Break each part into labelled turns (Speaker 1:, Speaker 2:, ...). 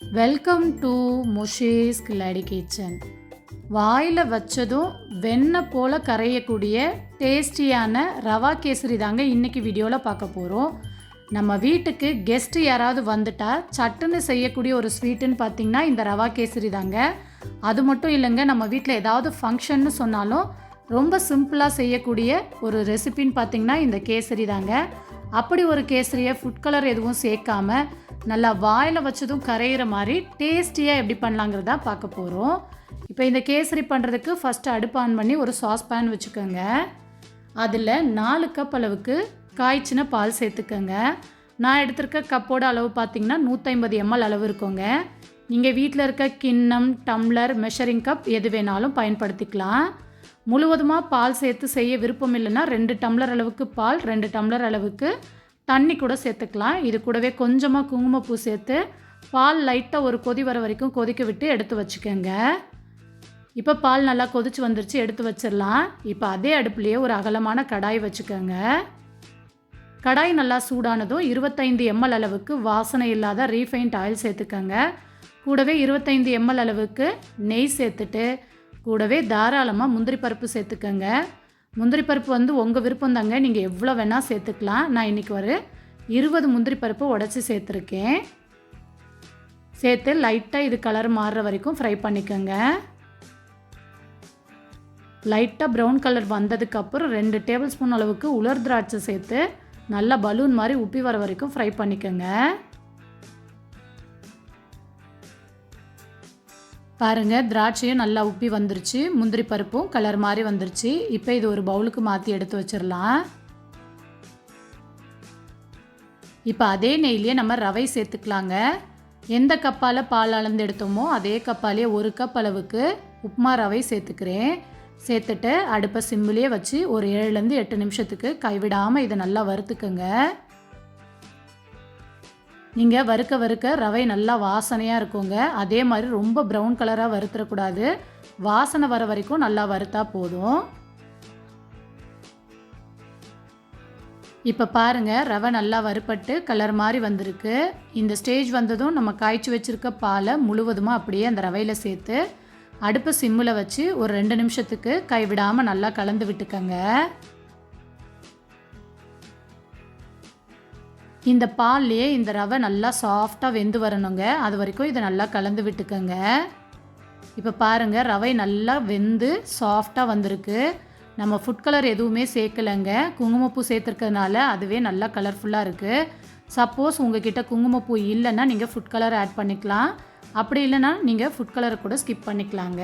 Speaker 1: Welcome to முஷேஸ் கில்லாடி kitchen வாயில் வச்சதும் வெண்ணெய் போல் கரையக்கூடிய டேஸ்டியான ரவா கேசரி தாங்க இன்றைக்கி வீடியோவில் பார்க்க போகிறோம் நம்ம வீட்டுக்கு கெஸ்ட்டு யாராவது வந்துட்டால் சட்டுன்னு செய்யக்கூடிய ஒரு ஸ்வீட்டுன்னு பார்த்தீங்கன்னா இந்த ரவா கேசரி தாங்க. அது மட்டும் இல்லைங்க நம்ம வீட்டில் ஏதாவது ஃபங்க்ஷன்னு சொன்னாலும் ரொம்ப சிம்பிளாக செய்யக்கூடிய ஒரு ரெசிபின்னு பார்த்தீங்கன்னா இந்த கேசரி தாங்க. அப்படி ஒரு கேசரியை ஃபுட் கலர் எதுவும் சேர்க்காம நல்லா வாயில் வச்சதும் கரையிற மாதிரி டேஸ்டியாக எப்படி பண்ணலாங்கிறதா பார்க்க போகிறோம் இப்போ இந்த கேசரி பண்ணுறதுக்கு ஃபஸ்ட்டு அடுப்பு ஆன் பண்ணி ஒரு சாஸ் பேன் வச்சுக்கோங்க. அதில் நாலு கப் அளவுக்கு காய்ச்சின பால் சேர்த்துக்கோங்க. நான் எடுத்திருக்க கப்போட அளவு பார்த்தீங்கன்னா நூற்றி எம்எல் அளவு இருக்குங்க. நீங்கள் வீட்டில் இருக்க கிண்ணம் டம்ளர் மெஷரிங் கப் எது வேணாலும் பயன்படுத்திக்கலாம். முழுவதுமாக பால் சேர்த்து செய்ய விருப்பம் இல்லைன்னா ரெண்டு டம்ளர் அளவுக்கு பால் ரெண்டு டம்ளர் அளவுக்கு தண்ணி கூட சேர்த்துக்கலாம். இது கூடவே கொஞ்சமாக குங்குமப்பூ சேர்த்து பால் லைட்டாக ஒரு கொதி வர வரைக்கும் கொதிக்க விட்டு எடுத்து வச்சுக்கோங்க. இப்போ பால் நல்லா கொதிச்சு வந்துருச்சு எடுத்து வச்சிடலாம். இப்போ அதே அடுப்புலேயே ஒரு அகலமான கடாய் வச்சுக்கோங்க. கடாய் நல்லா சூடானதும் இருபத்தைந்து எம்எல் அளவுக்கு வாசனை இல்லாத ரீஃபைண்ட் ஆயில் சேர்த்துக்கோங்க. கூடவே இருபத்தைந்து எம்எல் அளவுக்கு நெய் சேர்த்துட்டு கூடவே தாராளமாக முந்திரி பருப்பு சேர்த்துக்கோங்க. முந்திரி பருப்பு வந்து உங்கள் விருப்பம் தாங்க நீங்கள் எவ்வளோ வேணால் சேர்த்துக்கலாம். நான் இன்றைக்கி ஒரு இருபது முந்திரி பருப்பு உடச்சி சேர்த்துருக்கேன். சேர்த்து லைட்டாக இது கலர் மாறுற வரைக்கும் ஃப்ரை பண்ணிக்கோங்க. லைட்டாக ப்ரௌன் கலர் வந்ததுக்கப்புறம் ரெண்டு டேபிள் ஸ்பூன் அளவுக்கு உலர் திராட்சை சேர்த்து நல்லா பலூன் மாதிரி உப்பி வர வரைக்கும் ஃப்ரை பண்ணிக்கோங்க. பாருங்கள் திராட்சையும் நல்லா உப்பி வந்துருச்சு. முந்திரி பருப்பும் கலர் மாதிரி வந்துருச்சு. இப்போ இது ஒரு பவுலுக்கு மாற்றி எடுத்து வச்சிடலாம். இப்போ அதே நெய்லேயே நம்ம ரவை சேர்த்துக்கலாங்க. எந்த கப்பால் பால் அளந்து எடுத்தோமோ அதே கப்பாலேயே ஒரு கப் அளவுக்கு உப்புமா ரவை சேர்த்துக்கிறேன். சேர்த்துட்டு அடுப்பை சிம்பிளே வச்சு ஒரு ஏழுலேருந்து எட்டு நிமிஷத்துக்கு கைவிடாமல் இதை நல்லா வறுத்துக்கோங்க. நீங்கள் வறுக்க வறுக்க ரவை நல்லா வாசனையாக இருக்குங்க. அதே மாதிரி ரொம்ப ப்ரௌன் கலராக வறுத்துடக்கூடாது வாசனை வர வரைக்கும் நல்லா வறுத்தா போதும். இப்போ பாருங்கள் ரவை நல்லா வறுப்பட்டு கலர் மாதிரி வந்திருக்கு. இந்த ஸ்டேஜ் வந்ததும் நம்ம காய்ச்சி வச்சுருக்க பாலை முழுவதுமாக அப்படியே அந்த ரவையில் சேர்த்து அடுப்பை சிம்மில் வச்சு ஒரு ரெண்டு நிமிஷத்துக்கு கைவிடாமல் நல்லா கலந்து விட்டுக்கங்க. இந்த பால்லையே இந்த ரவை நல்லா சாஃப்டாக வெந்து வரணுங்க. அது வரைக்கும் இதை நல்லா கலந்து விட்டுக்கோங்க. இப்போ பாருங்கள் ரவை நல்லா வெந்து சாஃப்டாக வந்திருக்கு. நம்ம ஃபுட் கலர் எதுவுமே சேர்க்கலைங்க. குங்குமப்பூ சேர்த்துருக்கறதுனால அதுவே நல்லா கலர்ஃபுல்லாக இருக்குது சப்போஸ் உங்ககிட்ட குங்குமப்பூ இல்லைன்னா நீங்கள் ஃபுட் கலர் ஆட் பண்ணிக்கலாம். அப்படி இல்லைன்னா நீங்கள் ஃபுட் கலரை கூட ஸ்கிப் பண்ணிக்கலாங்க.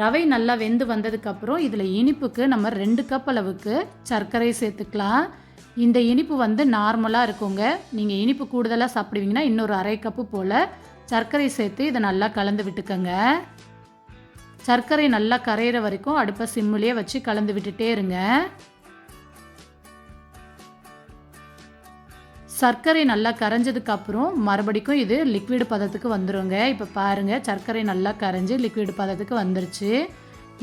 Speaker 1: ரவை நல்லா வெந்து வந்ததுக்கப்புறம் இதில் இனிப்புக்கு நம்ம ரெண்டு கப் அளவுக்கு சர்க்கரை சேர்த்துக்கலாம். இந்த இனிப்பு வந்து நார்மலாக இருக்குங்க. நீங்கள் இனிப்பு கூடுதலாக சாப்பிடுவீங்கன்னா இன்னொரு அரை கப்பு போல் சர்க்கரை சேர்த்து இதை நல்லா கலந்து விட்டுக்கோங்க. சர்க்கரை நல்லா கரையிற வரைக்கும் அடுப்பை சிம்மிலேயே வச்சு கலந்து விட்டுட்டே இருங்க. சர்க்கரை நல்லா கரைஞ்சதுக்கு அப்புறம் மறுபடிக்கும் இது லிக்விட் பதத்துக்கு வந்துடுங்க இப்போ பாருங்கள் சர்க்கரை நல்லா கரைஞ்சி லிக்விட் பதத்துக்கு வந்துருச்சு.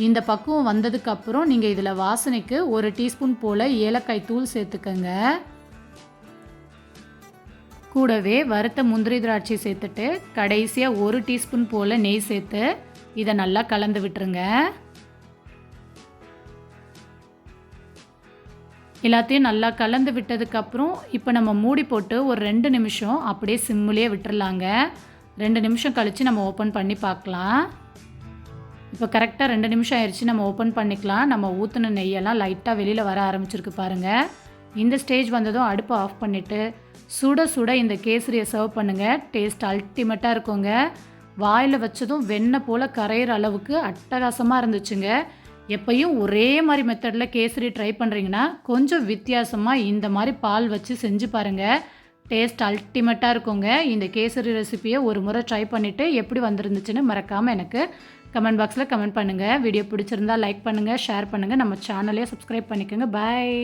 Speaker 1: இந்த பக்குவம் வந்ததுக்கப்புறம் நீங்கள் இதில் வாசனைக்கு ஒரு டீஸ்பூன் போல் ஏலக்காய் தூள் சேர்த்துக்கங்க. கூடவே வறுத்த முந்திரி திராட்சை சேர்த்துட்டு கடைசியாக ஒரு டீஸ்பூன் போல் நெய் சேர்த்து இதை நல்லா கலந்து விட்டுருங்க. எல்லாத்தையும் நல்லா கலந்து விட்டதுக்கப்புறம் இப்போ நம்ம மூடி போட்டு ஒரு ரெண்டு நிமிஷம் அப்படியே சிம்முலேயே விட்டுறலாங்க. ரெண்டு நிமிஷம் கழித்து நம்ம ஓப்பன் பண்ணி பார்க்கலாம். இப்போ கரெக்டாக ரெண்டு நிமிஷம் ஆயிடுச்சு நம்ம ஓப்பன் பண்ணிக்கலாம். நம்ம ஊற்றின நெய்யெல்லாம் லைட்டாக வெளியில் வர ஆரம்பிச்சிருக்கு பாருங்கள் இந்த ஸ்டேஜ் வந்ததும் அடுப்பை ஆஃப் பண்ணிவிட்டு சுட சுட இந்த கேசரியை சர்வ் பண்ணுங்கள் டேஸ்ட் அல்டிமேட்டாக இருக்குங்க. வாயில் வச்சதும் வெண்ணெய் போல் கரையிற அளவுக்கு அட்டகாசமாக இருந்துச்சுங்க. எப்பையும் ஒரே மாதிரி மெத்தடில் கேசரி ட்ரை பண்ணுறீங்கன்னா கொஞ்சம் வித்தியாசமாக இந்த மாதிரி பால் வச்சு செஞ்சு பாருங்கள் டேஸ்ட் அல்டிமேட்டாக இருக்குங்க. இந்த கேசரி ரெசிப்பியை ஒரு முறை ட்ரை பண்ணிவிட்டு எப்படி வந்துருந்துச்சுன்னு மறக்காமல் எனக்கு கமெண்ட் பாக்ஸில் கமெண்ட் பண்ணுங்கள் வீடியோ பிடிச்சிருந்தா லைக் பண்ணுங்கள் ஷேர் பண்ணுங்கள் நம்ம சேனலையே சப்ஸ்கிரைப் பண்ணிக்கோங்க. பாய்